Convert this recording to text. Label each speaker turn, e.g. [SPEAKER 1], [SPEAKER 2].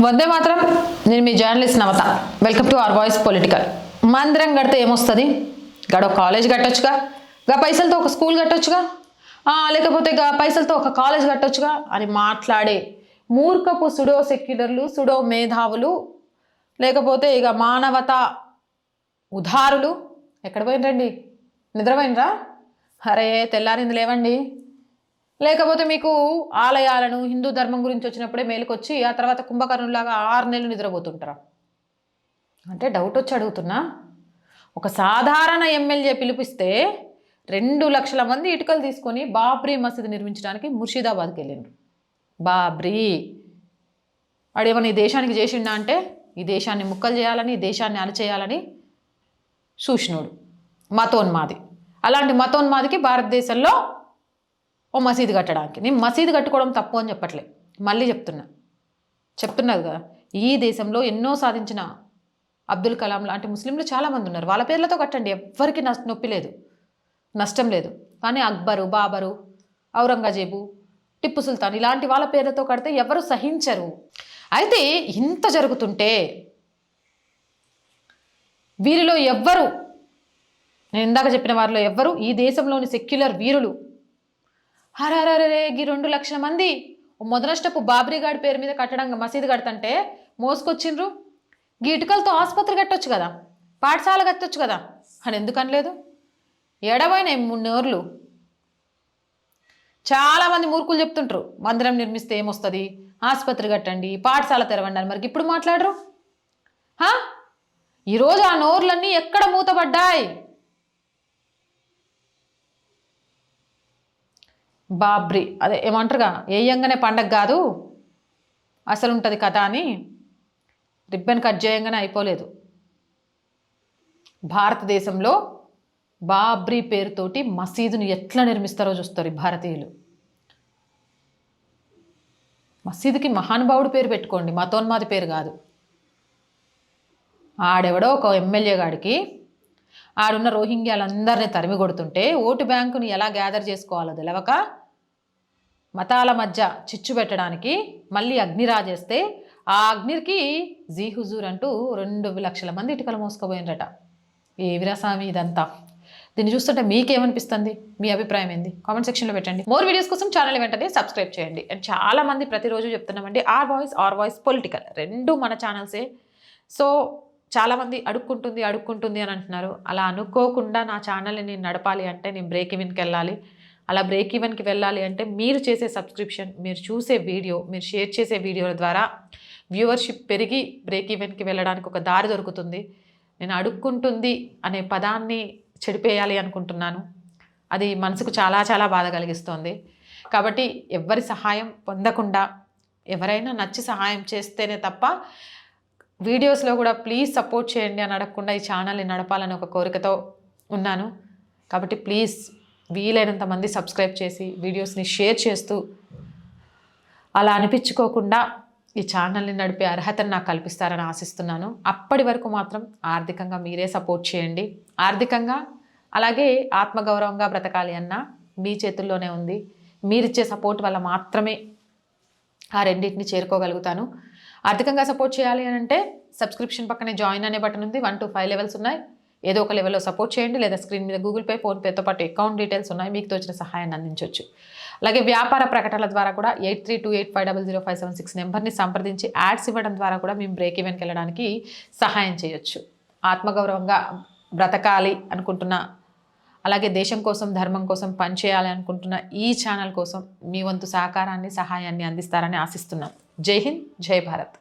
[SPEAKER 1] వందే మాత్రం. నేను మీ journalist Navata. Welcome to our voice political మందిరం కడితే ఏమొస్తుంది? గడ ఒక కాలేజ్ కట్టొచ్చుగా? గా పైసలతో ఒక స్కూల్ కట్టొచ్చుగా? లేకపోతే గా పైసలతో ఒక కాలేజ్ కట్టొచ్చుగా? అని మాట్లాడే మూర్ఖపు సుడో సెక్యులర్లు సుడో మేధావులు లేకపోతే ఇక మానవత ఉదారులు. ఎక్కడ పోయినరండి? నిద్రపోయినరా? అరే తెల్లారింది లేవండి. లేకపోతే మీకు ఆలయాలను హిందూ ధర్మం గురించి వచ్చినప్పుడే మేలుకొచ్చి ఆ తర్వాత కుంభకర్ణులాగా ఆరు నెలలు నిద్రపోతుంటారా? అంటే డౌట్ వచ్చి అడుగుతున్నా. ఒక సాధారణ ఎమ్మెల్యే పిలిపిస్తే రెండు లక్షల మంది ఇటుకలు తీసుకొని బాబ్రీ మసీదు నిర్మించడానికి ముర్షిదాబాద్కి వెళ్ళిండ్రు. బాబ్రీ! వాడేమన్నా ఈ దేశానికి చేసిండా అంటే ఈ దేశాన్ని ముక్కలు చేయాలని ఈ దేశాన్ని అణచేయాలని చూసినోడు మతోన్మాది. అలాంటి మతోన్మాదికి భారతదేశంలో ఓ మసీదు కట్టడానికి. నేను మసీదు కట్టుకోవడం తప్పు అని చెప్పట్లే. మళ్ళీ చెప్తున్నా. చెప్తున్నారు కదా. ఈ దేశంలో ఎన్నో సాధించిన అబ్దుల్ కలాం లాంటి ముస్లింలు చాలామంది ఉన్నారు. వాళ్ళ పేర్లతో కట్టండి. ఎవ్వరికి నష్ట నొప్పి లేదు. నష్టం లేదు. కానీ అక్బరు బాబరు ఔరంగజేబు టిప్పు సుల్తాన్ ఇలాంటి వాళ్ళ పేర్లతో కడితే ఎవరు సహించరు. అయితే ఇంత జరుగుతుంటే వీరిలో ఎవ్వరు నేను ఇందాక చెప్పిన వారిలో ఎవ్వరు ఈ దేశంలోని సెక్యులర్ వీరులు హరహరరే గీ రెండు లక్షల మంది. మొదలష్టపు బాబ్రీగాడి పేరు మీద కట్టడం మసీదు కడతంటే మోసుకొచ్చిండ్రు? గీ ఇటుకలతో ఆసుపత్రి కట్టొచ్చు కదా? పాఠశాల కట్టొచ్చు కదా? అని ఎందుకు అనలేదు? ఎడవైనాయి మూడు నోర్లు. చాలామంది మూర్ఖులు చెప్తుంటారు మందిరం నిర్మిస్తే ఏమొస్తుంది? ఆసుపత్రి కట్టండి పాఠశాల తెరవండి అని. మరి ఇప్పుడు మాట్లాడరు ఈరోజు ఆ నోర్లన్నీ ఎక్కడ మూతపడ్డాయి? బాబ్రీ. అదే ఏమంటారుగా? వేయంగానే పండగ కాదు. అసలు ఉంటుంది కథ అని రిబ్బన్ కట్ చేయంగానే అయిపోలేదు. భారతదేశంలో బాబ్రీ పేరుతోటి మసీదుని ఎట్లా నిర్మిస్తారో చూస్తారు ఈ భారతీయులు. మసీదుకి మహానుభావుడు పేరు పెట్టుకోండి. మతోన్మాది పేరు కాదు. ఆడెవడో ఒక ఎమ్మెల్యే గాడికి ఆడున్న రోహింగ్యాలందరినీ తరిమి కొడుతుంటే ఓటు బ్యాంకుని ఎలా గ్యాదర్ చేసుకోవాలో తెలవక మతాల మధ్య చిచ్చు పెట్టడానికి మళ్ళీ అగ్ని రాజేస్తే ఆ అగ్నికి జీ హుజూర్ అంటూ రెండు లక్షల మంది ఇటుకలు మోసుకుపోయినరట. ఏవిరా స్వామి ఇదంతా? దీన్ని చూస్తుంటే మీకేమనిపిస్తుంది? మీ అభిప్రాయం ఏంది? కామెంట్ సెక్షన్లో పెట్టండి. మోర్ వీడియోస్ కోసం ఛానల్ వెంటనే సబ్స్క్రైబ్ చేయండి. అండ్ చాలా మంది ప్రతిరోజు చెప్తున్నామండి R voice R voice political. రెండు మన ఛానల్సే. సో చాలామంది అడుక్కుంటుంది అడుక్కుంటుంది అని అంటున్నారు. అలా అనుకోకుండా నా ఛానల్ని నేను నడపాలి అంటే నేను బ్రేక్ ఇవిన్కి వెళ్ళాలి అలా బ్రేక్ ఈవెన్కి వెళ్ళాలి అంటే మీరు చేసే సబ్స్క్రిప్షన్ మీరు చూసే వీడియో మీరు షేర్ చేసే వీడియోల ద్వారా వ్యూవర్షిప్ పెరిగి బ్రేక్ ఈవెన్కి వెళ్ళడానికి ఒక దారి దొరుకుతుంది. నేను అడుక్కుంటుంది అనే పదాన్ని చెడిపేయాలి అనుకుంటున్నాను. అది మనసుకు చాలా చాలా బాధ కలిగిస్తోంది. కాబట్టి ఎవరి సహాయం పొందకుండా ఎవరైనా నచ్చి సహాయం చేస్తేనే తప్ప వీడియోస్లో కూడా ప్లీజ్ సపోర్ట్ చేయండి అని అడగకుండా ఈ ఛానల్ని నడపాలని ఒక కోరికతో ఉన్నాను. కాబట్టి ప్లీజ్ వీలైనంత మంది సబ్స్క్రైబ్ చేసి వీడియోస్ని షేర్ చేస్తూ అలా అనిపించుకోకుండా ఈ ఛానల్ని నడిపే అర్హతను నాకు కల్పిస్తారని ఆశిస్తున్నాను. అప్పటి వరకు మాత్రం ఆర్థికంగా మీరే సపోర్ట్ చేయండి. ఆర్థికంగా అలాగే ఆత్మగౌరవంగా బ్రతకాలి అన్న మీ చేతుల్లోనే ఉంది. మీరిచ్చే సపోర్ట్ వల్ల మాత్రమే ఆ రెండింటిని చేరుకోగలుగుతాను. ఆర్థికంగా సపోర్ట్ చేయాలి అని అంటే సబ్స్క్రిప్షన్ పక్కనే జాయిన్ అనే బటన్ ఉంది. వన్ టు ఫైవ్ లెవెల్స్ ఉన్నాయి. ఏదో ఒక లెవెల్లో సపోర్ట్ చేయండి లేదా స్క్రీన్ మీద గూగుల్ పే ఫోన్పేతో పాటు అకౌంట్ డీటెయిల్స్ ఉన్నాయి మీకు తోచిన సహాయాన్ని అందించవచ్చు అలాగే వ్యాపార ప్రకటనల ద్వారా కూడా eight three two eight five double zero five seven six నెంబర్ని సంప్రదించి యాడ్స్ ఇవ్వడం ద్వారా కూడా మేము బ్రేక్ ఈవెన్కి వెళ్ళడానికి సహాయం చేయొచ్చు. ఆత్మగౌరవంగా బ్రతకాలి అనుకుంటున్న అలాగే దేశం కోసం ధర్మం కోసం పనిచేయాలి అనుకుంటున్న ఈ ఛానల్ కోసం మీ వంతు సహకారాన్ని సహాయాన్ని అందిస్తారని ఆశిస్తున్నాం. జై హింద్ జై భారత్.